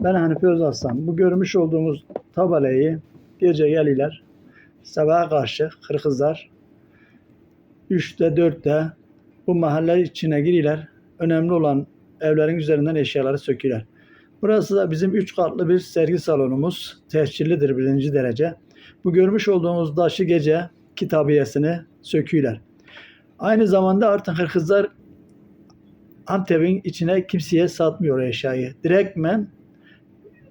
Ben Hanifi Özaslan. Bu görmüş olduğumuz tabelayı gece geliler. Sabaha karşı Kırgızlar 3'te 4'te bu mahalle içine giriyorlar. Önemli olan evlerin üzerinden eşyaları söküyorlar. Burası da bizim 3 katlı bir sergi salonumuz. Tescillidir birinci derece. Bu görmüş olduğumuz taşı gece kitabiyesini söküyorlar. Aynı zamanda artık Kırgızlar Antep'in içine kimseye satmıyor eşyayı. Direktmen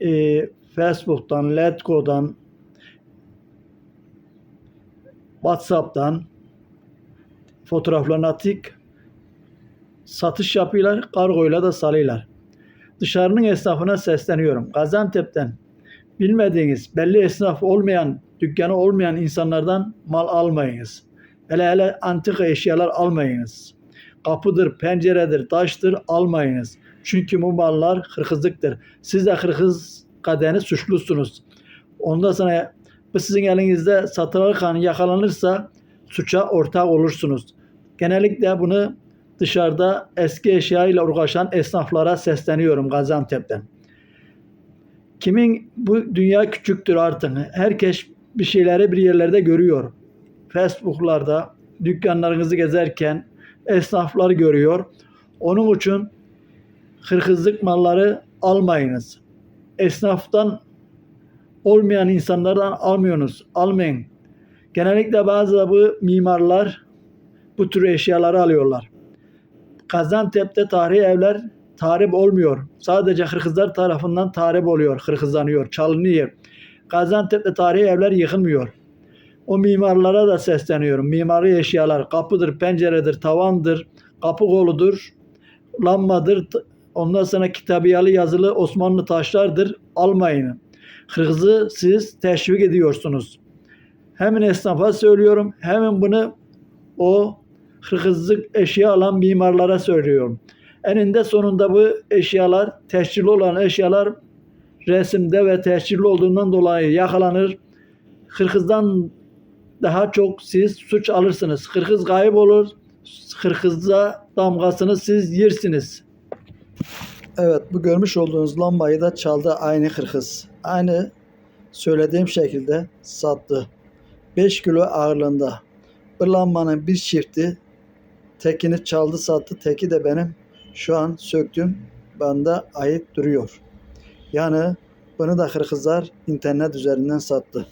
e, Facebook'tan, Letgo'dan, WhatsApp'tan fotoğraflarını atık satış yapıyorlar, kargoyla da salıyorlar. Dışarının esnafına sesleniyorum. Gaziantep'ten bilmediğiniz, belli esnaf olmayan, dükkanı olmayan insanlardan mal almayınız. Hele hele antika eşyalar almayınız. Kapıdır, penceredir, taştır almayınız. Çünkü bu hırkızlıktır. Siz de hırkız kadeni suçlusunuz. Ondan sonra bu sizin elinizde satılırken yakalanırsa suça ortak olursunuz. Genellikle bunu dışarıda eski eşyayla uğraşan esnaflara sesleniyorum Gaziantep'ten. Kimin bu dünya küçüktür artık. Herkes bir şeyleri bir yerlerde görüyor. Facebook'larda dükkanlarınızı gezerken esnaflar görüyor. Onun için hırkızlık malları almayınız. Esnaftan olmayan insanlardan almıyorsunuz. Almayın. Genellikle bazı bu mimarlar bu tür eşyaları alıyorlar. Gaziantep'te tarihi evler tahrip olmuyor. Sadece Kırgızlar tarafından tahrip oluyor, kırgızlanıyor, çalınıyor. Gaziantep'te tarihi evler yıkılmıyor. O mimarlara da sesleniyorum. Mimari eşyalar kapıdır, penceredir, tavandır, kapı koludur, lambadır. Ondan sonra kitabiyalı yazılı Osmanlı taşlardır. Almayın. Kırgızı siz teşvik ediyorsunuz. Hemen esnafa söylüyorum. Hemen bunu o hırkızlık eşya alan mimarlara söylüyorum. Eninde sonunda bu eşyalar, tescilli olan eşyalar resimde ve tescilli olduğundan dolayı yakalanır. Kırkızdan daha çok siz suç alırsınız. Kırkız kayıp olur. Kırkızda damgasını siz yersiniz. Evet bu görmüş olduğunuz lambayı da çaldı aynı kırkız. Aynı söylediğim şekilde sattı. 5 kilo ağırlığında. Bu lambanın bir çifti tekini çaldı sattı. Teki de benim şu an söktüm. Bana ait duruyor. Yani bunu da kırkızlar internet üzerinden sattı.